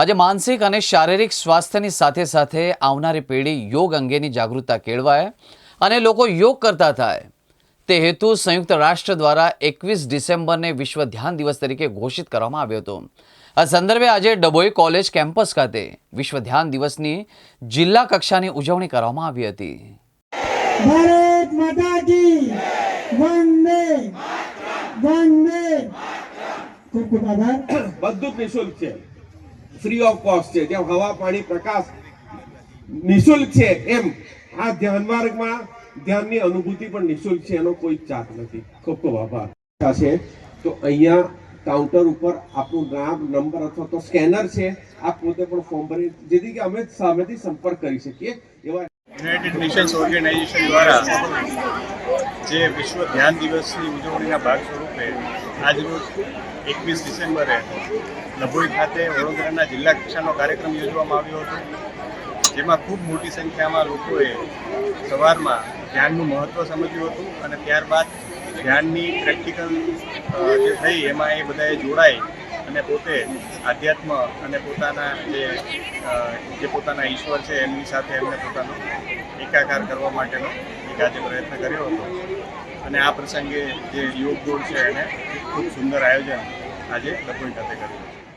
આજે માનસિક અને શારીરિક સ્વાસ્થ્યની સાથે સાથે આવનારી પેઢી યોગ અંગેની જાગૃતતા કેળવાય અને લોકો યોગ કરતા થાય. તે હેતુ સંયુક્ત રાષ્ટ્ર દ્વારા એકવીસ ડિસેમ્બરને વિશ્વ ધ્યાન દિવસ તરીકે ઘોષિત કરવામાં આવ્યો હતો. આ સંદર્ભે આજે ડભોઈ કોલેજ કેમ્પસ ખાતે વિશ્વ ધ્યાન દિવસની જિલ્લા કક્ષાની ઉજવણી કરવામાં આવી હતી. ભારત માતા કી વંદે વંદે. ખૂબ ખૂબ આભાર. બધું જ નિઃશુલ્ક છે. ફ્રી ઓફ કોસ્ટ છે. જેમ હવા, પાણી, પ્રકાશ નિઃશુલ્ક છે એમ. આ ધ્યાન માર્ગમાં ધ્યાનની અનુભૂતિ પણ નિઃશુલ્ક છે, એનો કોઈ ચાર્જ નથી. ખૂબ ખૂબ આભાર. છે, તો અહીંયા કાઉન્ટર ઉપર આપણું નામ, નંબર અથવા તો સ્કેનર છે. આપ પોતે પણ ફોર્મ ભરી, જેથી કે અમે સામેથી સંપર્ક કરી શકીએ એવા યુનાઇટેડ નેશન્સ ઓર્ગેનાઇઝેશન દ્વારા જે વિશ્વ ધ્યાન દિવસની ઉજવણીના ભાગ સ્વરૂપે આજરોજ એકવીસ ડિસેમ્બરે લભોઈ ખાતે વડોદરાના જિલ્લા કક્ષાનો કાર્યક્રમ યોજવામાં આવ્યો હતો, જેમાં ખૂબ મોટી સંખ્યામાં લોકોએ સવારમાં ધ્યાનનું મહત્ત્વ સમજ્યું હતું અને ત્યારબાદ ધ્યાનની પ્રેક્ટિકલ જે થઈ એમાં એ બધાએ જોડાઈ અને પોતે આધ્યાત્મ અને પોતાના જે જે પોતાના ઈશ્વર છે, એમની સાથે એમને પોતાનો એકાકાર કરવા માટેનો એક આજે પ્રયત્ન કર્યો હતો. અને આ પ્રસંગે જે યોગ દોડ છે એને ખૂબ સુંદર આયોજન આજે લખોઈ ખાતે કર્યું.